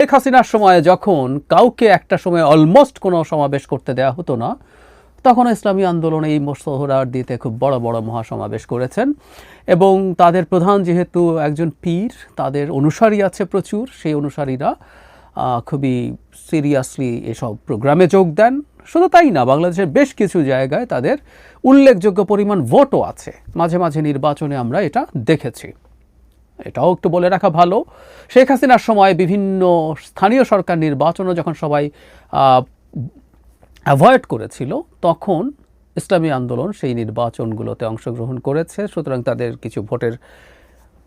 শেখ হাসিনার সময় যখন কাউকে একটা সময় অলমোস্ট কোনো সমাবেশ করতে দেওয়া হতো না তখন ইসলামী আন্দোলন এই মোসহরার দিতে খুব বড় বড় মহাসমাবেশ করেছেন। এবং তাদের প্রধান যেহেতু একজন পীর, তাদের অনুসারী আছে প্রচুর, সেই অনুসারীরা খুবই সিরিয়াসলি এসব প্রোগ্রামে যোগ দেন। শুধু তাই না, বাংলাদেশের বেশ কিছু জায়গায় তাদের উল্লেখযোগ্য পরিমাণ ভোটও আছে। মাঝে মাঝে নির্বাচনে আমরা এটা দেখেছি। এটাও একটু বলে রাখা ভালো। শেখ হাসিনার সময় বিভিন্ন স্থানীয় সরকার নির্বাচনও যখন সবাই অ্যাভয়েড করেছিল, তখন ইসলামী আন্দোলন সেই নির্বাচনগুলোতে অংশগ্রহণ করেছে। সুতরাং তাদের কিছু ভোটের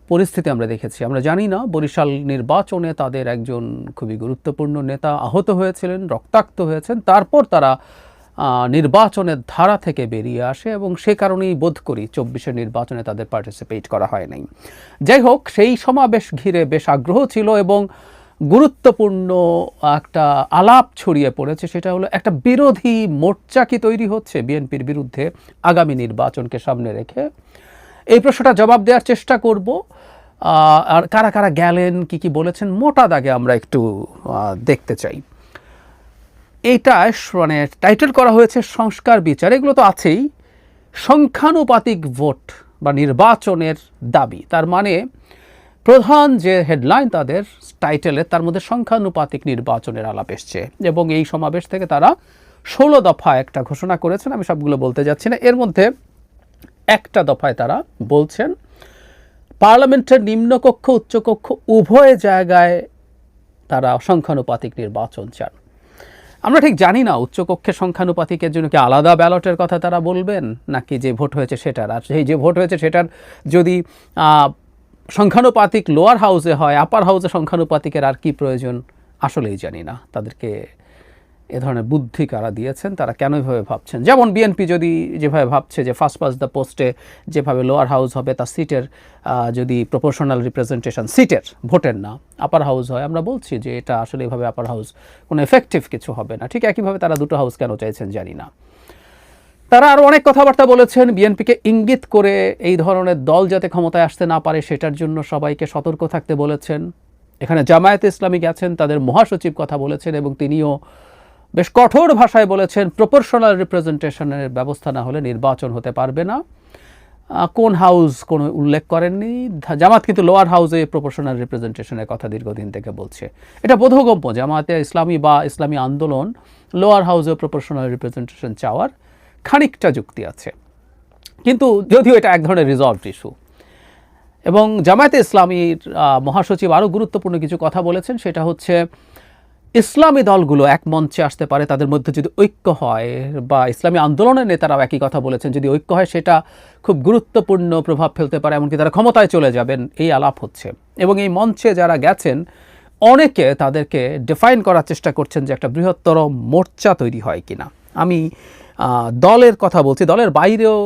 পরিস্থিতি আমরা দেখেছি। আমরা জানি না, বরিশাল নির্বাচনে তাদের একজন খুবই গুরুত্বপূর্ণ নেতা আহত হয়েছিলেন, রক্তাক্ত হয়েছেন। তারপর তারা নির্বাচনের ধারা থেকে বেরিয়ে আসে এবং সে কারণেই বোধ করি চব্বিশের নির্বাচনে তাদের পার্টিসিপেট করা হয় নাই। যাই হোক, সেই সমাবেশ ঘিরে বেশ আগ্রহ ছিল এবং গুরুত্বপূর্ণ একটা আলাপ ছড়িয়ে পড়েছে, সেটা হলো একটা বিরোধী মোর্চা কি তৈরি হচ্ছে বিএনপির বিরুদ্ধে আগামী নির্বাচনকে সামনে রেখে। এই প্রশ্নটা জবাব দেওয়ার চেষ্টা করব। আর কারা কারা গেলেন, কি কি বলেছেন, মোটা দাগে আমরা একটু দেখতে চাই। এইটা স- মানে টাইটেল করা হয়েছে সংস্কার বিচার। এগুলো তো আছেই। সংখ্যানুপাতিক ভোট বা নির্বাচনের দাবি। তার মানে প্রধান যে হেডলাইন তাদের টাইটেলে তার মধ্যে সংখ্যানুপাতিক নির্বাচনের আলাপ এসছে। এবং এই সমাবেশ থেকে তারা ষোলো দফা একটা ঘোষণা করেছেন। আমি সবগুলো বলতে যাচ্ছি না। এর মধ্যে একটা দফায় তারা বলছেন, পার্লামেন্টের নিম্নকক্ষ, উচ্চকক্ষ উভয় জায়গায় তারা সংখ্যানুপাতিক নির্বাচন চান। আমরা ঠিক জানি না, উচ্চকক্ষের সংখ্যানুপাতিকের জন্য কি আলাদা ব্যালটের কথা তারা বলবেন, নাকি যে ভোট হয়েছে সেটার? আর সেই যে ভোট হয়েছে সেটার যদি সংখ্যানুপাতিক লোয়ার হাউসে হয় আপার হাউসে সংখ্যানুপাতিকের আর কি প্রয়োজন? আসলেই জানি না, তাদেরকে এ ধরনের বুদ্ধি কারা দিয়েছেন, তারা কেন এভাবে ভাবছেন? যেমন বিএনপি যদি যেভাবে ভাবছে যে ফার্স্ট পাস দ্য পোস্টে যেভাবে লোয়ার হাউস হবে তার সিটের যদি প্রপোর্শনাল রিপ্রেজেন্টেশন সিটের ভোটের না আপার হাউস হয়, আমরা বলছি যে এটা আসলে এভাবে আপার হাউস কোনো এফেক্টিভ কিছু হবে না। ঠিক একইভাবে তারা দুটো হাউস কেন চাইছেন জানি না। তারা আরও অনেক কথাবার্তা বলেছেন বিএনপিকে ইঙ্গিত করে এই ধরনের দল যাতে ক্ষমতায় আসতে না পারে, সেটার জন্য সবাইকে সতর্ক থাকতে বলেছেন। এখানে জামায়াতে ইসলামী গেছেন, তাদের মহাসচিব কথা বলেছেন এবং তিনিও বেশ কঠোর ভাষায় বলেছেন প্রপোর্শনাল রিপ্রেজেন্টেশনের ব্যবস্থা না হলে নির্বাচন হতে পারবে না। কোন হাউস কোনো উল্লেখ করেননি? জামাত কিন্তু লোয়ার হাউসে প্রপোর্শনাল রিপ্রেজেন্টেশনের কথা দীর্ঘদিন থেকে বলছে। এটা বোধগম্য, জামাতে ইসলামী বা ইসলামী আন্দোলন লোয়ার হাউসে প্রপোর্শনাল রিপ্রেজেন্টেশন চাওয়ার খানিকটা যুক্তি আছে। কিন্তু যদিও এটা এক ধরনের রিজলভড ইস্যু এবং জামায়াতে ইসলামীর মহাসচিব আরও গুরুত্বপূর্ণ কিছু কথা বলেছেন, সেটা হচ্ছে ইসলামী দলগুলো এক মঞ্চে আসতে পারে, তাদের মধ্যে যদি ঐক্য হয় বা ইসলামী আন্দোলনের নেতারাও একই কথা বলেছেন, যদি ঐক্য হয় সেটা খুব গুরুত্বপূর্ণ প্রভাব ফেলতে পারে, এমনকি তারা ক্ষমতায় চলে যাবেন, এই আলাপ হচ্ছে। এবং এই মঞ্চে যারা গেছেন, অনেকে তাদেরকে ডিফাইন করার চেষ্টা করছেন যে একটা বৃহত্তর মোর্চা তৈরি হয় কিনা। আমি দলের কথা বলছি, দলের বাইরেও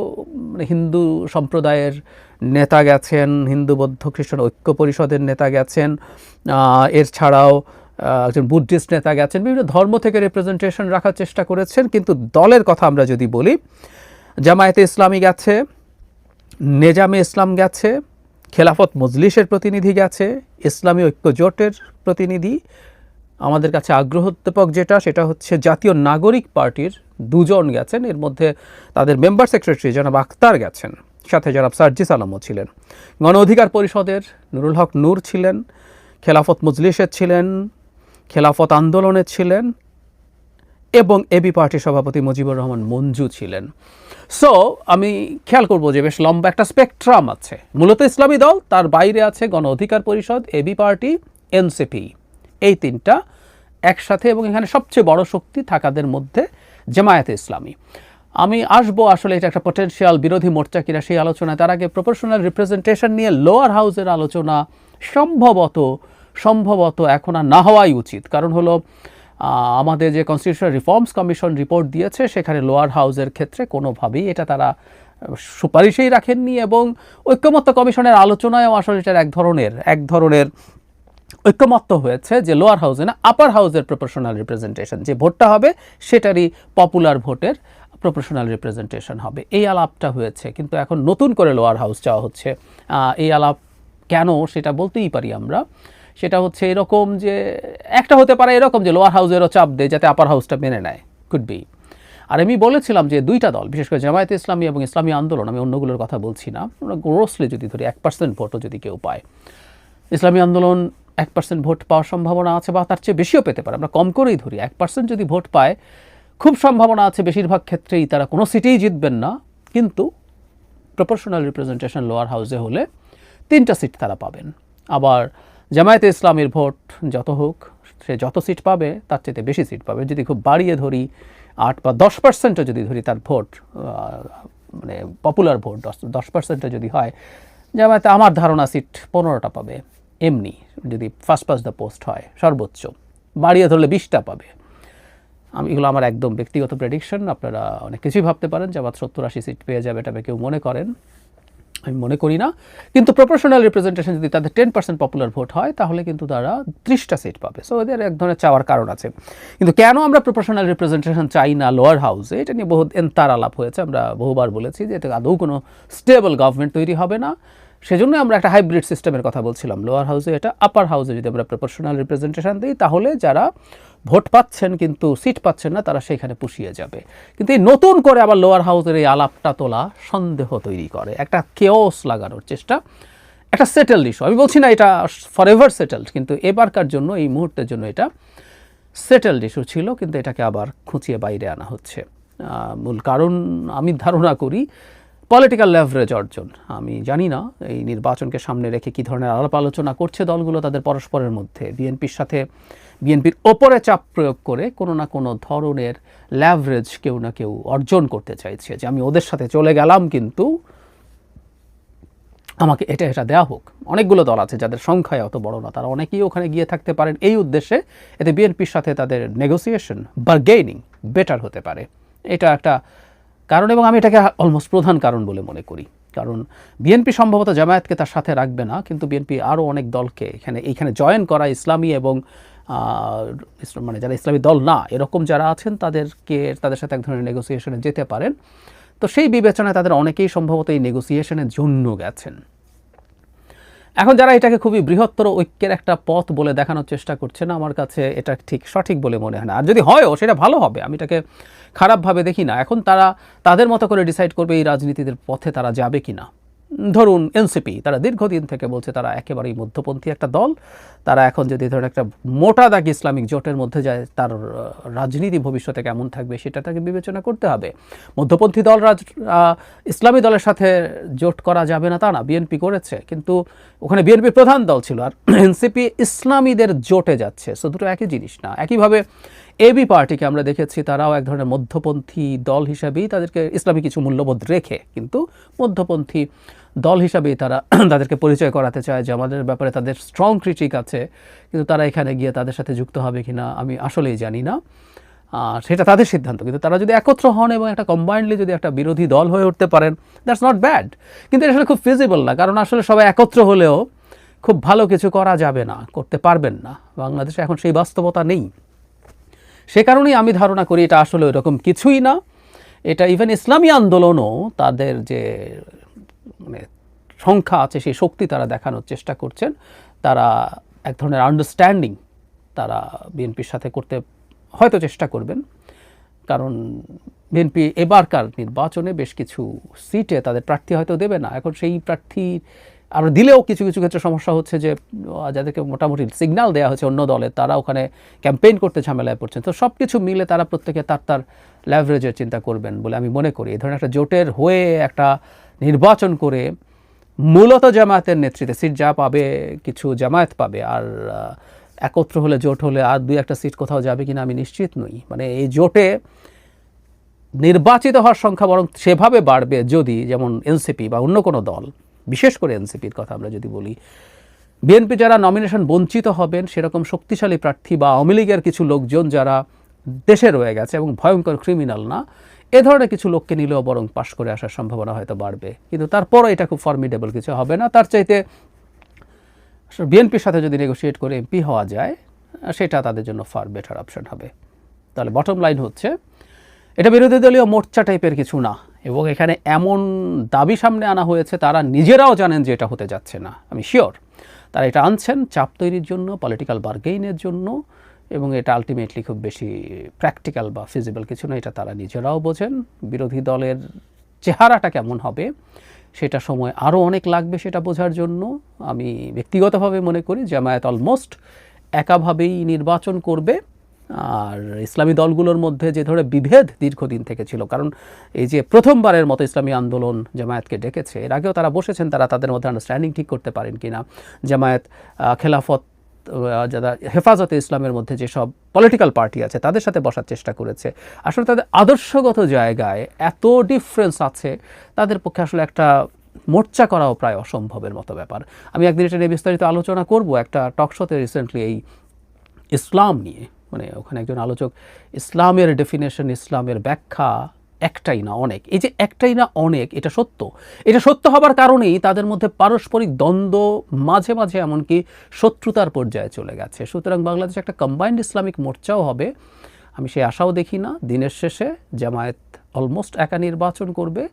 মানে হিন্দু সম্প্রদায়ের নেতা গেছেন, হিন্দু বৌদ্ধ খ্রিস্টান ঐক্য পরিষদের নেতা গেছেন এর ছাড়াও একজন বুদ্ধিস্ট নেতা গেছেন, বিভিন্ন ধর্ম থেকে রিপ্রেজেন্টেশন রাখার চেষ্টা করেছেন, কিন্তু দলের কথা আমরা যদি বলি, জামায়াতে ইসলামী গেছে, নেজামে ইসলাম গেছে, খেলাফত মজলিসের প্রতিনিধি গেছে, ইসলামী ঐক্য জোটের প্রতিনিধি। আমাদের কাছে আগ্রহোদ্দীপক যেটা, সেটা হচ্ছে জাতীয় নাগরিক পার্টির দুজন গেছেন, এর মধ্যে তাদের মেম্বার সেক্রেটারি জনাব আখতার গেছেন, সাথে জনাব সার্জিস আলমও ছিলেন। গণ অধিকার পরিষদের নুরুল হক নূর ছিলেন, খেলাফত মজলিসের ছিলেন খেলাফত আন্দোলনে ছিলেন এবং এবি পার্টির সভাপতি মুজিবুর রহমান মঞ্জু ছিলেন। সো আমি খেয়াল করব যে বেশ লম্বা একটা স্পেকট্রাম আছে। মূলত ইসলামী দল, তার বাইরে আছে গণ অধিকার পরিষদ এবি পার্টি এনসিপি এই তিনটা একসাথে এবং এখানে সবচেয়ে বড় শক্তি থাকাদের মধ্যে জামায়াতে ইসলামী। আমি আসব আসলে এটা একটা পটেনশিয়াল বিরোধী মোর্চা কিনা সেই আলোচনায়। তার আগে প্রপোর্শনাল রিপ্রেজেন্টেশন নিয়ে লোয়ার হাউসের আলোচনা সম্ভবত সম্ভবত এখন আর না হওয়াই উচিত। কারণ হলো আমাদের যে কনস্টিটিউশনাল রিফর্মস কমিশন রিপোর্ট দিয়েছে, সেখানে লোয়ার হাউসের ক্ষেত্রে কোনোভাবেই এটা তারা সুপারিশেই রাখেননি এবং ঐক্যমত্য কমিশনের আলোচনায়ও আসলে এটার এক ধরনের এক ধরনের ঐক্যমত্য হয়েছে যে লোয়ার হাউসে না আপার হাউসের প্রপোর্শনাল রিপ্রেজেন্টেশন যে ভোটটা হবে সেটারই পপুলার ভোটের প্রপোর্শনাল রিপ্রেজেন্টেশন হবে। এই আলাপটা হয়েছে, কিন্তু এখন নতুন করে লোয়ার হাউস চাওয়া হচ্ছে। এই আলাপ কেন সেটা বলতেই পারি আমরা। সেটা হচ্ছে এরকম যে, একটা হতে পারে এরকম যে লোয়ার হাউসেরও চাপ দেয় যাতে আপার হাউসটা মেনে নেয় কুড বি আর আমি বলেছিলাম যে দুইটা দল, বিশেষ করে জামায়াতে ইসলামী এবং ইসলামী আন্দোলন, আমি অন্যগুলোর কথা বলছি না গ্রোসলি যদি ধরি এক পার্সেন্ট ভোটও যদি কেউ পায়। ইসলামী আন্দোলন এক পার্সেন্ট ভোট পাওয়ার সম্ভাবনা আছে বা তার চেয়ে বেশিও পেতে পারে, আমরা কম করেই ধরি, এক পার্সেন্ট যদি ভোট পায়, খুব সম্ভাবনা আছে বেশিরভাগ ক্ষেত্রেই তারা কোনো সিটেই জিতবেন না, কিন্তু প্রপোর্শনাল রিপ্রেজেন্টেশন লোয়ার হাউসে হলে তিনটা সিট তারা পাবেন। আবার জামায়াতে ইসলামের ভোট যত হোক, সে যত সিট পাবে, তার চেয়ে বেশি সিট পাবে। যদি খুব বাড়িয়ে ধরি, আট বা দশ পার্সেন্টও যদি ধরি, তার ভোট মানে পপুলার ভোট, দশ দশ পার্সেন্টও যদি হয়, জামায়াতে আমার ধারণা সিট পনেরোটা পাবে। এমনি যদি ফার্স্ট পাস দ্য পোস্ট হয়, সর্বোচ্চ। বাড়িয়ে ধরলে বিশটা পাবে। আমি, এগুলো আমার একদম ব্যক্তিগত প্রেডিকশন আপনারা অনেক কিছুই ভাবতে পারেন। জামাত সত্তর আশি সিট পেয়ে যাবে এটা কেউ মনে করেন। আমি মনে করি না। কিন্তু প্রপোর্শনাল রিপ্রেজেন্টেশন যদি তাদের টেন পার্সেন্ট পপুলার ভোট হয়, তাহলে কিন্তু তারা ত্রিশটা সিট পাবে। সো এদের এক ধরনের চাওয়ার কারণ আছে। কিন্তু কেন আমরা প্রপোর্শনাল রিপ্রেজেন্টেশন চাই না লোয়ার হাউসে এটা নিয়ে বহু এন্তার আলাপ হয়েছে। আমরা বহুবার বলেছি যে এটা আদৌ কোনো স্টেবল গভর্নমেন্ট তৈরি হবে না। সেজন্য আমরা একটা হাইব্রিড সিস্টেমের কথা বলছিলাম। লোয়ার হাউসে এটা আপার হাউসে যদি আমরা প্রপোর্শনাল রিপ্রেজেন্টেশন দিই, তাহলে যারা ভোট পাচ্ছেন কিন্তু সিট পাচ্ছেন না, তারা সেখানে পুষিয়ে যাবে। কিন্তু এই নতুন করে আবার লোয়ার হাউসের এই আলাপটা তোলা সন্দেহ তৈরি করে। একটা কেওস লাগানোর চেষ্টা, একটা সেটেলড ইস্যু আমি বলছি না এটা ফর এভার সেটেলড কিন্তু এবারকার জন্য, এই মুহূর্তের জন্য এটা সেটেলড ইস্যু ছিল, কিন্তু এটাকে আবার খুঁচিয়ে বাইরে আনা হচ্ছে। মূল কারণ আমি ধারণা করি পলিটিক্যাল লেভারেজ অর্জন। আমি জানি না এই নির্বাচনকে সামনে রেখে কী ধরনের আলাপ আলোচনা করছে দলগুলো তাদের পরস্পরের মধ্যে। বিএনপির সাথে, বিএনপির ওপরে চাপ প্রয়োগ করে কোনো না কোনো ধরনের ল্যাভারেজ কেউ না কেউ অর্জন করতে চাইছে যে আমি ওদের সাথে চলে গেলাম কিন্তু আমাকে এটা এটা দেওয়া হোক। অনেকগুলো দল আছে যাদের সংখ্যায় অত বড় না, তারা অনেকেই ওখানে গিয়ে থাকতে পারেন। এই উদ্দেশ্যে এতে বিএনপির সাথে তাদের নেগোসিয়েশন বার্গেনিং বেটার হতে পারে। এটা একটা কারণ এবং আমি এটাকে অলমোস্ট প্রধান কারণ বলে মনে করি। কারণ বিএনপি সম্ভবত জামায়াতকে তার সাথে রাখবে না, কিন্তু বিএনপি আরও অনেক দলকে এখানে এইখানে জয়েন করা ইসলামী এবং মানে যারা ইসলামী দল না, এরকম যারা আছেন তাদেরকে, তাদের সাথে এক ধরনের নেগোসিয়েশনে যেতে পারেন। তো সেই বিবেচনায় তাদের অনেকেই সম্ভবত এই নেগোসিয়েশনের জন্য গেছেন। এখন যারা এটাকে খুবই বৃহত্তর ঐক্যের একটা পথ বলে দেখানোর চেষ্টা করছে না আমার কাছে এটা ঠিক সঠিক বলে মনে হয় না। আর যদি হয়ও, সেটা ভালো হবে। আমি এটাকে খারাপভাবে দেখি না। এখন তারা, তাদের মতো করে ডিসাইড করবে এই রাজনীতিদের পথে তারা যাবে কি না ধরুন এনসিপি তারা দীর্ঘদিন থেকে বলছে তারা একেবারেই মধ্যপন্থী একটা দল। তারা এখন যদি ধরুন একটা মোটা দাগ ইসলামিক জোটের মধ্যে যায়, তার রাজনীতি ভবিষ্যতে কেমন থাকবে সেটা তাকে বিবেচনা করতে হবে। মধ্যপন্থী দল রাজ ইসলামী দলের সাথে জোট করা যাবে না তা না বিএনপি করেছে। কিন্তু ওখানে বিএনপির প্রধান দল ছিল আর এনসিপি ইসলামীদের জোটে যাচ্ছে। সো দুটো একই জিনিস না। একইভাবে এবি পার্টিকে আমরা দেখেছি, তারাও এক ধরনের মধ্যপন্থী দল হিসাবেই তাদেরকে ইসলামী কিছু মূল্যবোধ রেখে, কিন্তু মধ্যপন্থী দল হিসাবেই তারা তাদেরকে পরিচয় করাতে চায় যে আমাদের ব্যাপারে তাদের স্ট্রং ক্রিটিক আছে, কিন্তু তারা এখানে গিয়ে তাদের সাথে যুক্ত হবে কিনা আমি আসলেই জানি না। সেটা তাদের সিদ্ধান্ত, কিন্তু তারা যদি একত্র হন এবং একটা কম্বাইন্ডলি যদি একটা বিরোধী দল হয়ে উঠতে পারেন দ্যাটস নট ব্যাড কিন্তু এটা আসলে খুব ফিজিবল না, কারণ আসলে সবাই একত্র হলেও খুব ভালো কিছু করা যাবে না, করতে পারবেন না। বাংলাদেশে এখন সেই বাস্তবতা নেই। সে কারণেই আমি ধারণা করি এটা আসলে এরকম কিছুই না। এটা ইভেন ইসলামী আন্দোলনও তাদের যে মানে সংখ্যা আছে, সেই শক্তি তারা দেখানোর চেষ্টা করছেন। তারা এক ধরনের আন্ডারস্ট্যান্ডিং তারা বিএনপির সাথে করতে হয়তো চেষ্টা করবেন। কারণ বিএনপি এবারকার নির্বাচনে বেশ কিছু সিটে তাদের প্রার্থী হয়তো দেবে না। এখন সেই প্রার্থী আমরা দিলেও কিছু কিছু ক্ষেত্রে সমস্যা হচ্ছে যে যাদেরকে মোটামুটি সিগন্যাল দেওয়া হচ্ছে অন্য দলে, তারা ওখানে ক্যাম্পেইন করতে ঝামেলায় পড়ছেন। তো সব কিছু মিলে তারা প্রত্যেকে তার তার ল্যাভারেজের চিন্তা করবেন বলে আমি মনে করি। এই ধরনের একটা জোটের হয়ে একটা নির্বাচন করে মূলত জামায়াতের নেতৃত্বে সিট যা পাবে, কিছু জামায়াত পাবে। আর একত্র হলে, জোট হলে আর দুই একটা সিট কোথাও যাবে কিনা আমি নিশ্চিত নই। মানে এই জোটে নির্বাচিত হওয়ার সংখ্যা বরং সেভাবে বাড়বে যদি যেমন এনসিপি বা অন্য কোনো দল বিশেষ করে এনসিপির কথা আমরা যদি বলি, বিএনপি যারা নমিনেশন বঞ্চিত হবেন, সেরকম শক্তিশালী প্রার্থী বা আওয়ামী লীগের কিছু লোকজন যারা দেশে রয়ে গেছে এবং ভয়ঙ্কর ক্রিমিনাল না, এ ধরনের কিছু লোককে নিলেও বরং পাশ করে আসার সম্ভাবনা হয়তো বাড়বে। কিন্তু তারপরও এটা খুব ফর্মিডেবল কিছু হবে না। তার চাইতে বিএনপির সাথে যদি নেগোশিয়েট করে এমপি হওয়া যায়, সেটা তাদের জন্য ফার বেটার অপশন হবে। তাহলে বটম লাইন হচ্ছে, এটা বিরোধী দলীয় মোর্চা টাইপের কিছু না। এবং এখানে এমন দাবি সামনে আনা হয়েছে, তারা নিজেরাও জানেন যে এটা হতে যাচ্ছে না। আমি শিওর। তারা এটা আনছেন চাপ তৈরির জন্য পলিটিক্যাল বার্গেইনের জন্য, এবং এটা আলটিমেটলি খুব বেশি প্র্যাকটিক্যাল বা ফিজিবল কিছু না, এটা তারা নিজেরাও বোঝেন। বিরোধী দলের চেহারাটা কেমন হবে, সেটা সময় আরও অনেক লাগবে সেটা বোঝার জন্য। আমি ব্যক্তিগতভাবে মনে করি জামায়াত অলমোস্ট একাভাবেই নির্বাচন করবে। আর ইসলামী দলগুলোর মধ্যে যে ধরে বিভেদ দীর্ঘদিন থেকে ছিল কারণ এই যে প্রথমবারের মতো ইসলামী আন্দোলন জামায়াতকে ডেকেছে, এর আগেও তারা বসেছেন, তারা তাদের মধ্যে আন্ডারস্ট্যান্ডিং ঠিক করতে পারেন কিনা। জামায়াত খেলাফত যারা হেফাজতে ইসলামের মধ্যে যেসব পলিটিক্যাল পার্টি আছে, তাদের সাথে বসার চেষ্টা করেছে। আসলে তাদের আদর্শগত জায়গায় এত ডিফারেন্স আছে, তাদের পক্ষে আসলে একটা মোর্চা করাও প্রায় অসম্ভবের মতো ব্যাপার। আমি একদিন এটা নিয়ে বিস্তারিত আলোচনা করব, একটা টকশোতে রিসেন্টলি এই ইসলাম নিয়ে। মানে ওখানে একজন আলোচক, ইসলামের ডেফিনেশন ইসলামের ব্যাখ্যা একটাই না অনেক। এই যে একটাই না অনেক, এটা সত্য। এটা সত্য হবার কারণেই তাদের মধ্যে পারস্পরিক দ্বন্দ্ব মাঝে মাঝে এমনকি শত্রুতার পর্যায়ে চলে গেছে। সুতরাং বাংলাদেশে একটা কম্বাইন্ড ইসলামিক মোর্চাও হবে। আমি সেই আশাও দেখি না। দিনের শেষে জামায়াত অলমোস্ট একা নির্বাচন করবে।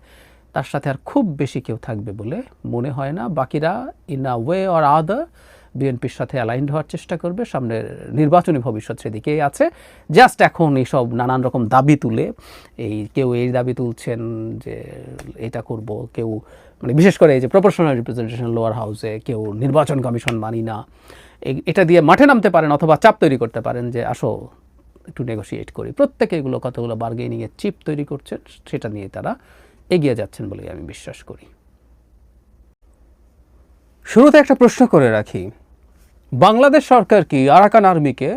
তার সাথে আর খুব বেশি কেউ থাকবে বলে মনে হয় না। বাকিরা in a way or other বিএনপির সাথে অ্যালাইন্ড হওয়ার চেষ্টা করবে, সামনের নির্বাচনী ভবিষ্যৎ সেদিকেই আছে। জাস্ট এখন এইসব নানান রকম দাবি তুলে, এই কেউ এই দাবি তুলছেন যে এটা করব, কেউ মানে বিশেষ করে এই যে প্রপোর্শনাল রিপ্রেজেন্টেশন লোয়ার হাউসে কেউ নির্বাচন কমিশন মানি না এটা দিয়ে মাঠে নামতে পারেন অথবা চাপ তৈরি করতে পারেন যে আসো একটু নেগোশিয়েট করি। প্রত্যেকে এগুলো কতগুলো বার্গেনিংয়ের চিপ তৈরি করছেন, সেটা নিয়ে তারা এগিয়ে যাচ্ছেন বলে আমি বিশ্বাস করি। শুরুতে একটা প্রশ্ন করে রাখি। বাংলাদেশ সরকার কি আরাকান আর্মিকে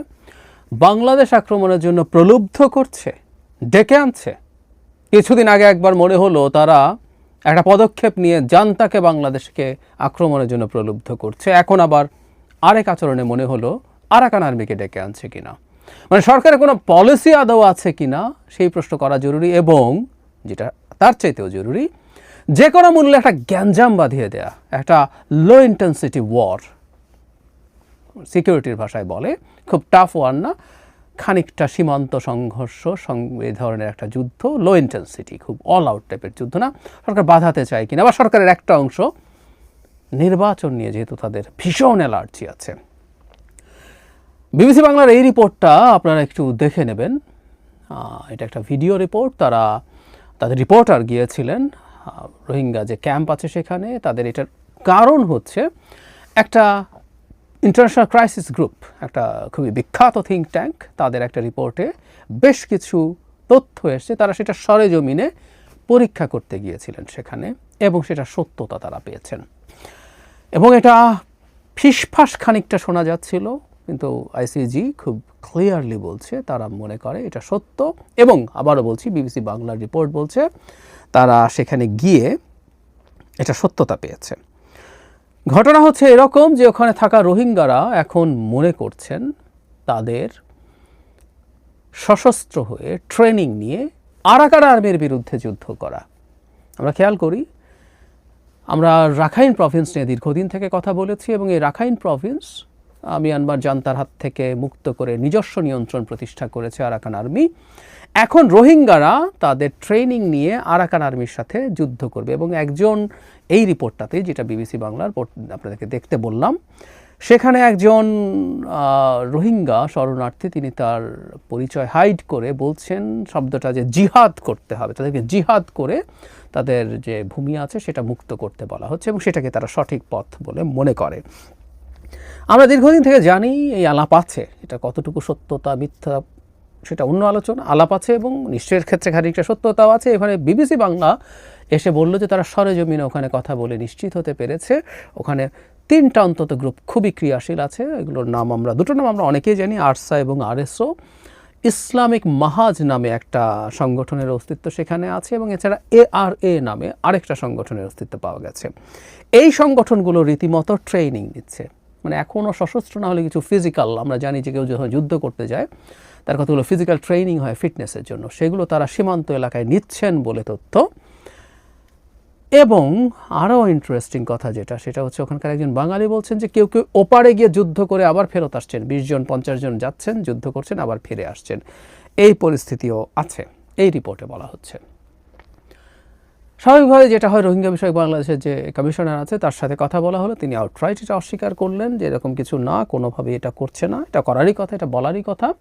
বাংলাদেশ আক্রমণের জন্য প্রলুব্ধ করছে, ডেকে আনছে? কিছুদিন আগে একবার মনে হলো তারা একটা পদক্ষেপ নিয়ে জান্তাকে বাংলাদেশকে আক্রমণের জন্য প্রলুব্ধ করছে। এখন আবার আরেক আচরণে মনে হলো আরাকান আর্মিকে ডেকে আনছে কিনা। মানে সরকারের কোনো পলিসি আদৌ আছে কিনা সেই প্রশ্ন করা জরুরি এবং যেটা তার চাইতেও জরুরি, যে কোনো মূল্যে একটা গ্যাঞ্জাম বাঁধিয়ে দেয়া, একটা লো ইন্টেন্সিটি ওয়ার সিকিউরিটির ভাষায় বলে, খুব টাফ ওয়ার না। খানিকটা সীমান্ত সংঘর্ষ এই ধরনের একটা যুদ্ধ লো ইন্টেন্সিটি খুব অল আউট টাইপের যুদ্ধ না। সরকার বাধাতে চায় কিনা বা সরকারের একটা অংশ নির্বাচন নিয়ে যেহেতু তাদের ভীষণ অ্যালার্জি আছে। বিবিসি বাংলার এই রিপোর্টটা আপনারা একটু দেখে নেবেন। এটা একটা ভিডিও রিপোর্ট, তারা তাদের রিপোর্টার গিয়েছিলেন। রোহিঙ্গা যে ক্যাম্প আছে সেখানে, তাদের এটার কারণ হচ্ছে একটা ইন্টারন্যাশনাল ক্রাইসিস গ্রুপ একটা খুবই বিখ্যাত থিঙ্ক ট্যাঙ্ক তাদের একটা রিপোর্টে বেশ কিছু তথ্য এসছে। তারা সেটা সরেজমিনে পরীক্ষা করতে গিয়েছিলেন সেখানে এবং সেটা সত্যতা তারা পেয়েছেন। এবং এটা ফিসফাস খানিকটা শোনা যাচ্ছিল, কিন্তু আইসিজি খুব ক্লিয়ারলি বলছে, তারা মনে করে এটা সত্য এবং আবারও বলছি, বিবিসি বাংলার রিপোর্ট বলছে, তারা সেখানে গিয়ে এটা সত্যতা পেয়েছে। ঘটনা হচ্ছে এরকম যে ওখানে থাকা রোহিঙ্গারা এখন মনে করছেন তাদের সশস্ত্র হয়ে ট্রেনিং নিয়ে আরাকান আর্মির বিরুদ্ধে যুদ্ধ করা। আমরা খেয়াল করি, আমরা রাখাইন প্রভিন্স নিয়ে দীর্ঘদিন থেকে কথা বলেছি এবং এই রাখাইন প্রভিন্স মিয়ানমার জান্তার হাত থেকে মুক্ত করে নিজস্ব নিয়ন্ত্রণ প্রতিষ্ঠা করেছে আরাকান আর্মি। এখন রোহিঙ্গারা তাদের ট্রেনিং নিয়ে আরাকান আর্মির সাথে যুদ্ধ করবে এবং একজন, এই রিপোর্টটাতে যেটা বিবিসি বাংলার আপনাদেরকে দেখতে বললাম, সেখানে একজন রোহিঙ্গা শরণার্থী তিনি তার পরিচয় হাইড করে বলছেন, শব্দটা যে জিহাদ করতে হবে, তাদেরকে জিহাদ করে তাদের যে ভূমি আছে সেটা মুক্ত করতে বলা হচ্ছে এবং সেটাকে তারা সঠিক পথ বলে মনে করে। আমরা দীর্ঘদিন থেকে জানি এই আলাপ আছে, এটা কতটুকু সত্যতা, মিথ্যা সেটা অন্য আলোচনা, আলাপ আছে এবং নিশ্চয়ের ক্ষেত্রে খানিকটা সত্যতাও আছে। এখানে বিবিসি বাংলা এসে বলল যে তারা সরেজমিনে ওখানে কথা বলে নিশ্চিত হতে পেরেছে। ওখানে তিনটা অন্তত গ্রুপ খুবই ক্রিয়াশীল আছে, এগুলোর নাম আমরা, দুটো নাম আমরা অনেকেই জানি, আরসা এবং আরএসও। ইসলামিক মাহাজ নামে একটা সংগঠনের অস্তিত্ব সেখানে আছে এবং এছাড়া এ আর এ নামে আরেকটা সংগঠনের অস্তিত্ব পাওয়া গেছে। এই সংগঠনগুলো রীতিমতো ট্রেনিং নিচ্ছে। মানে এখনও সশস্ত্র না হলে কিছু ফিজিক্যাল, আমরা জানি যে কেউ যখন যুদ্ধ করতে যায় তার কতগুলো ফিজিক্যাল ট্রেনিং হয় ফিটনেসের জন্য, সেগুলো তারা সীমান্ত এলাকায় নিচ্ছেন বলে তথ্য। এবং আরও ইন্টারেস্টিং কথা যেটা, সেটা হচ্ছে ওখানকার একজন বাঙালি বলছেন যে কেউ কেউ ওপারে গিয়ে যুদ্ধ করে আবার ফেরত আসছেন। বিশ জন, পঞ্চাশ জন যাচ্ছেন, যুদ্ধ করছেন, আবার ফিরে আসছেন। এই পরিস্থিতিও আছে, এই রিপোর্টে বলা হচ্ছে। স্বাভাবিকভাবে যেটা হয়, রোহিঙ্গা বিষয়ক বাংলাদেশের যে কমিশনার আছে, তার সাথে কথা বলা হলো। তিনি আউটরাইট এটা অস্বীকার করলেন যে এরকম কিছু না কোনোভাবে এটা করছে না। এটা করারই কথা, এটা বলারই কথা।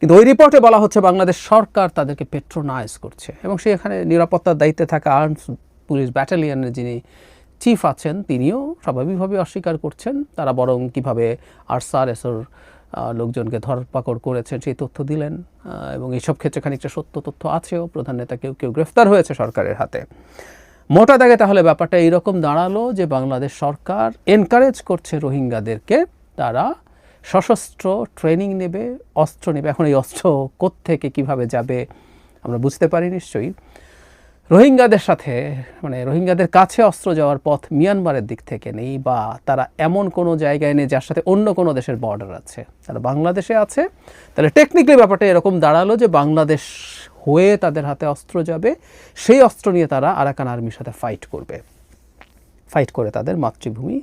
কিন্তু ওই রিপোর্টে বলা হচ্ছে, বাংলাদেশ সরকার তাদেরকে পেট্রোনাইজ করছে। এবং সেখানে নিরাপত্তার দায়িত্বে থাকা আর্মস পুলিশ ব্যাটালিয়নের যিনি চিফ আছেন, তিনিও স্বাভাবিকভাবে অস্বীকার করছেন। তারা বরং কীভাবে আরসার, এসর লোকজনকে ধরপাকড় করেছেন সেই তথ্য দিলেন এবং এইসব ক্ষেত্রে খানিকটা সত্য তথ্য আছেও। প্রধান নেতা কেউ কেউ গ্রেফতার হয়েছে সরকারের হাতে। মোটা দাগে তাহলে ব্যাপারটা এইরকম দাঁড়াল যে বাংলাদেশ সরকার এনকারেজ করছে রোহিঙ্গাদেরকে, তারা সশস্ত্র ট্রেনিং নেবে, অস্ত্র নেবে। এখন এই অস্ত্র কোত্থেকে, কীভাবে যাবে, আমরা বুঝতে পারি নিশ্চয়ই। রোহিঙ্গাদের সাথে মানে রোহিঙ্গাদের কাছে অস্ত্র যাওয়ার পথ মিয়ানমারের দিক থেকে নেই বা তারা এমন কোনো জায়গায় নেই যার সাথে অন্য কোনো দেশের বর্ডার আছে। তারা বাংলাদেশে আছে। তাহলে টেকনিক্যালি ব্যাপারটা এরকম দাঁড়াল যে বাংলাদেশ হয়ে তাদের হাতে অস্ত্র যাবে, সেই অস্ত্র নিয়ে তারা আরাকান আর্মির সাথে ফাইট করবে। ফাইট করে তাদের মাতৃভূমি,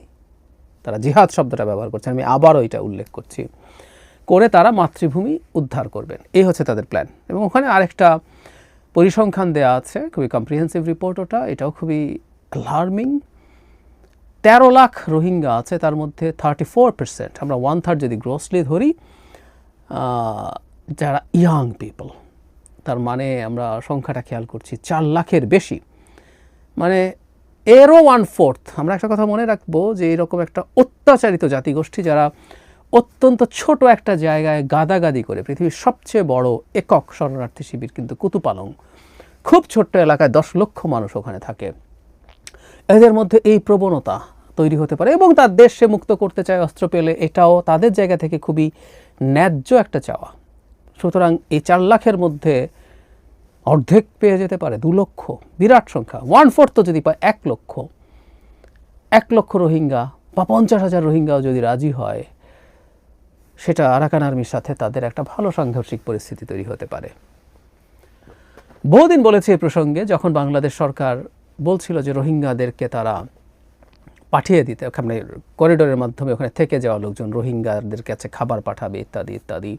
তারা জিহাদ শব্দটা ব্যবহার করছেন আমি আবারও এটা উল্লেখ করছি। করে তারা মাতৃভূমি উদ্ধার করবেন। এই হচ্ছে তাদের প্ল্যান এবং ওখানে আরেকটা পরিসংখ্যান দেওয়া আছে, খুবই কম্প্রিহেন্সিভ রিপোর্ট ওটা, এটাও খুবই অ্যালার্মিং তেরো লাখ রোহিঙ্গা আছে, তার মধ্যে থার্টি ফোর পার্সেন্ট আমরা ওয়ান থার্ড যদি গ্রোসলি ধরি যারা ইয়াং পিপল তার মানে আমরা সংখ্যাটা খেয়াল করছি চার লাখের বেশি। মানে এরও ওয়ান ফোর্থ আমরা একটা কথা মনে রাখব যে এরকম একটা অত্যাচারিত জাতিগোষ্ঠী যারা অত্যন্ত ছোট একটা জায়গায় গাদাগাদি করে পৃথিবীর সবচেয়ে বড় একক শরণার্থী শিবির কিন্তু কুতুপালং। খুব ছোট্ট এলাকায় দশ লক্ষ মানুষ ওখানে থাকে। এদের মধ্যে এই প্রবণতা তৈরি হতে পারে এবং তার দেশ মুক্ত করতে চায় অস্ত্র পেলে এটাও তাদের জায়গা থেকে খুবই ন্যায্য একটা চাওয়া। সুতরাং এই চার লাখের মধ্যে অর্ধেক পেয়ে যেতে পারে দু লক্ষ, বিরাট সংখ্যা। ওয়ান ফোর্থ যদি পায় এক লক্ষ। এক লক্ষ রোহিঙ্গা বা পঞ্চাশ হাজার রোহিঙ্গাও যদি রাজি হয় সেটা আরাকান আর্মির সাথে তাদের একটা ভালো সাংঘর্ষিক পরিস্থিতি তৈরি হতে পারে। বহুদিন বলেছে এ প্রসঙ্গে, যখন বাংলাদেশ সরকার বলছিল যে রোহিঙ্গাদেরকে তারা পাঠিয়ে দিতে, ওখানে করিডোরের মাধ্যমে ওখানে থেকে যাওয়া লোকজন রোহিঙ্গাদের কাছে খাবার পাঠাবে, ইত্যাদি ইত্যাদি,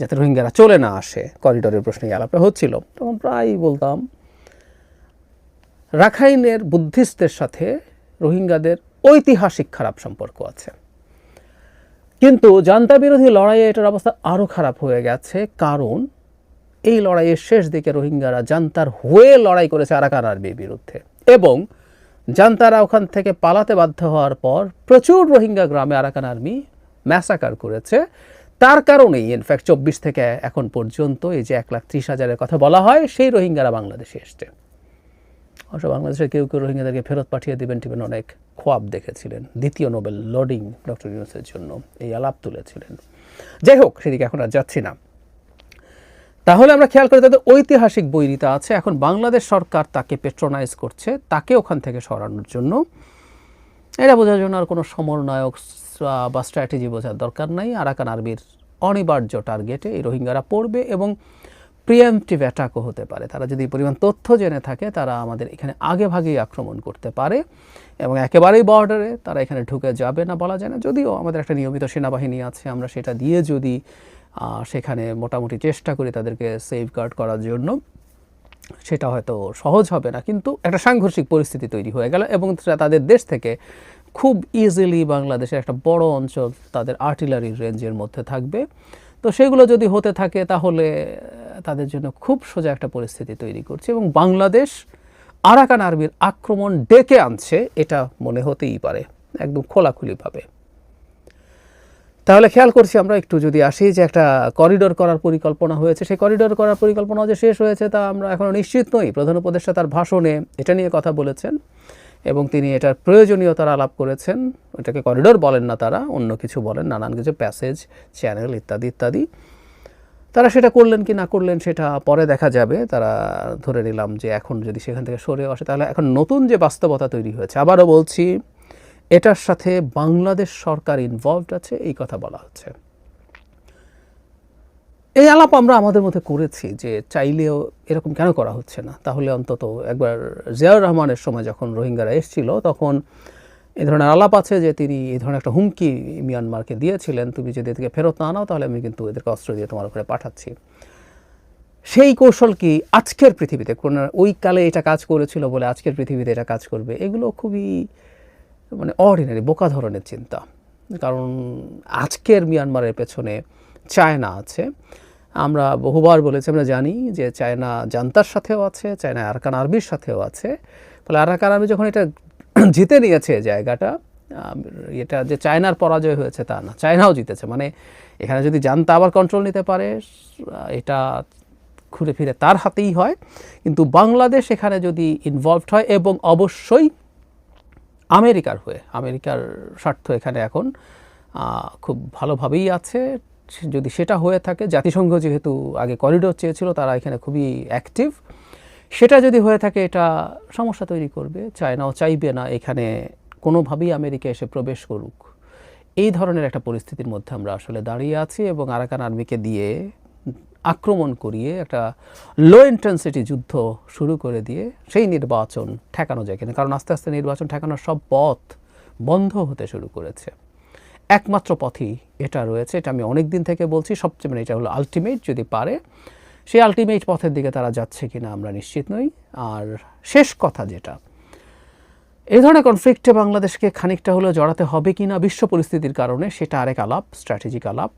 যাতে রোহিঙ্গারা চলে না আসে। করিডোরের প্রশ্নে এই আলাপে হচ্ছিল। তখন প্রায়ই বলতাম, রাখাইনের বুদ্ধিস্টদের সাথে রোহিঙ্গাদের ঐতিহাসিক খারাপ সম্পর্ক আছে। কিন্তু জান্তা বিরোধী লড়াইয়ে এটার অবস্থা আরও খারাপ হয়ে গেছে, কারণ এই লড়াইয়ের শেষ দিকে রোহিঙ্গারা জান্তার হয়ে লড়াই করেছে আরাকান আর্মির বিরুদ্ধে। এবং জান্তারা ওখান থেকে পালাতে বাধ্য হওয়ার পর প্রচুর রোহিঙ্গা গ্রামে আরাকান আর্মি ম্যাসাকার করেছে। তার কারণেই ইনফ্যাক্ট চব্বিশ থেকে এখন পর্যন্ত এই যে এক লাখ ত্রিশ হাজারের কথা বলা হয়, সেই রোহিঙ্গারা বাংলাদেশে এসছে। অবশ্য বাংলাদেশের কেউ কেউ রোহিঙ্গাদেরকে ফেরত পাঠিয়ে দিবেন টিবেন অনেক খোয়াব দেখেছিলেন। দ্বিতীয় নোবেল লোডিং ডক্টর ইউনুসের জন্য এই আলাপ তুলেছিলেন। যাই হোক, সেদিকে এখন আর যাচ্ছি না। তাহলে আমরা খেয়াল করি, তাদের ঐতিহাসিক বৈরিতা আছে। এখন বাংলাদেশ সরকার তাকে পেট্রোনাইজ করছে, তাকে ওখান থেকে সরানোর জন্য। এটা বোঝার জন্য আর কোনো সমন্বয়ক বা স্ট্র্যাটেজি বোঝার দরকার নাই। আরাকান আর্মির অনিবার্য টার্গেটে এই রোহিঙ্গারা পড়বে এবং প্রিএমটিভ অ্যাটাকও হতে পারে। তারা যদি পরিমাণ তথ্য জেনে থাকে, তারা আমাদের এখানে আগে ভাগেই আক্রমণ করতে পারে এবং একেবারেই বর্ডারে তারা এখানে ঢুকে যাবে না বলা যায় না। যদিও আমাদের একটা নিয়মিত সেনাবাহিনী আছে, আমরা সেটা দিয়ে যদি সেখানে মোটামুটি চেষ্টা করি তাদেরকে সেফগার্ড করার জন্য, সেটা হয়তো সহজ হবে না। কিন্তু একটা সাংঘর্ষিক পরিস্থিতি তৈরি হয়ে গেল এবং তাদের দেশ থেকে খুব ইজিলি বাংলাদেশের একটা বড় অঞ্চল তাদের আর্টিলারি রেঞ্জের মধ্যে থাকবে। তো সেগুলো যদি হতে থাকে তাহলে তাদের জন্য খুব সোজা একটা পরিস্থিতি তৈরি করছে এবং বাংলাদেশ আরাকান আর্মির আক্রমণ ডেকে আনছে, এটা মনে হতেই পারে, একদম খোলাখুলিভাবে। তাহলে খেয়াল করছি আমরা একটু যদি আসি যে একটা করিডোর করার পরিকল্পনা হয়েছে। সেই করিডোর করার পরিকল্পনা যে শেষ হয়েছে তা আমরা এখনও নিশ্চিত নই। প্রধান উপদেষ্টা তার ভাষণে এটা নিয়ে কথা বলেছেন। এবং তিনি এটার প্রয়োজনীয়তার আলাপ করেছেন। এটাকে করিডোর বলেন না তারা, অন্য কিছু বলেন, নানান কিছু প্যাসেজ চ্যানেল ইত্যাদি ইত্যাদি। তারা সেটা করলেন কি না করলেন সেটা পরে দেখা যাবে। তারা ধরে নিলাম যে এখন যদি সেখান থেকে সরে আসে, তাহলে এখন নতুন যে বাস্তবতা তৈরি হয়েছে, আবারও বলছি, এটার সাথে বাংলাদেশ সরকার ইনভলভড আছে, এই কথা বলা হচ্ছে। এই আলাপ আমরা আমাদের মধ্যে করেছি যে চাইলেও এরকম কেন করা হচ্ছে না? তাহলে অন্তত একবার জিয়াউর রহমানের সময় যখন রোহিঙ্গারা এসেছিল, তখন এই ধরনের আলাপ আছে যে তিনি এই ধরনের একটা হুমকি মিয়ানমারকে দিয়েছিলেন, তুমি যদি এদেরকে ফেরত না আনাও তাহলে আমি কিন্তু এদেরকে অস্ত্র দিয়ে তোমার উপরে পাঠাচ্ছি। সেই কৌশল কি আজকের পৃথিবীতে? কোন ওই কালে এটা কাজ করেছিল বলে আজকের পৃথিবীতে এটা কাজ করবে? এগুলো খুবই মানে অর্ডিনারি বোকা ধরনের চিন্তা। কারণ আজকের মিয়ানমারের পেছনে চায়না আছে। আমরা বহুবার বলেছি, আমরা জানি যে চায়না জান্তার সাথেও আছে, চায়না আরাকান আর্মির সাথেও আছে। ফলে আরাকান আর্মি যখন এটা জিতে নিয়েছে জায়গাটা এটা যে চায়নার পরাজয় হয়েছে তা না, চায়নাও জিতেছে। মানে এখানে যদি জানতা আবার কন্ট্রোল নিতে পারে, এটা ঘুরে ফিরে তার হাতেই হয়। কিন্তু বাংলাদেশ এখানে যদি ইনভলভড হয় এবং অবশ্যই আমেরিকার হয়ে, আমেরিকার স্বার্থ এখানে এখন খুব ভালোভাবেই আছে। যদি সেটা হয়ে থাকে, জাতিসংঘ যেহেতু আগে করিডোর চেয়েছিল, তারা এখানে খুবই অ্যাক্টিভ সেটা যদি হয়ে থাকে, এটা সমস্যা তৈরি করবে। চায়নাও চাইবে না এখানে কোনোভাবেই আমেরিকা এসে প্রবেশ করুক। এই ধরনের একটা পরিস্থিতির মধ্যে আমরা আসলে দাঁড়িয়ে আছি এবং আরাকান আর্মিকে দিয়ে আক্রমণ করিয়ে একটা লো ইন্টেন্সিটি যুদ্ধ শুরু করে দিয়ে সেই নির্বাচন ঠেকানো যায় কিনা। কারণ আস্তে আস্তে নির্বাচন ঠেকানোর সব পথ বন্ধ হতে শুরু করেছে। একমাত্র পথই এটা রয়েছে, এটা আমি অনেক দিন থেকে বলছি। সবচেয়ে মানে এটা হলো আলটিমেট যদি পারে, সেই আলটিমেট পথের দিকে তারা যাচ্ছে কিনা আমরা নিশ্চিত নই। আর শেষ কথা যেটা, এই ধরনের কনফ্লিক্টে বাংলাদেশকে খানিকটা হলেও জড়াতে হবে কি না বিশ্ব পরিস্থিতির কারণে, সেটা আরেক আলাপ স্ট্র্যাটেজিক আলাপ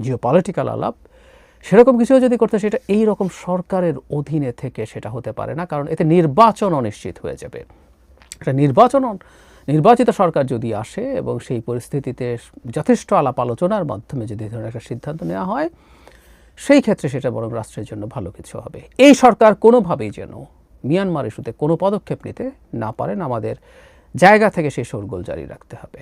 জিও পলিটিক্যাল আলাপ। সেরকম কিছু যদি করতে, সেটা এই রকম সরকারের অধীনে থেকে সেটা হতে পারে না, কারণ এতে নির্বাচন অনিশ্চিত হয়ে যাবে। একটা নির্বাচন নির্বাচিত সরকার যদি আসে এবং সেই পরিস্থিতিতে যথেষ্ট আলাপ আলোচনার মাধ্যমে যদি ধরনের একটা সিদ্ধান্ত নেওয়া হয়, সেই ক্ষেত্রে সেটা বরং রাষ্ট্রের জন্য ভালো কিছু হবে। এই সরকার কোনোভাবেই যেন মিয়ানমার ইস্যুতে কোনো পদক্ষেপ নিতে না পারেন, আমাদের জায়গা থেকে সেই শোরগোল জারি রাখতে হবে।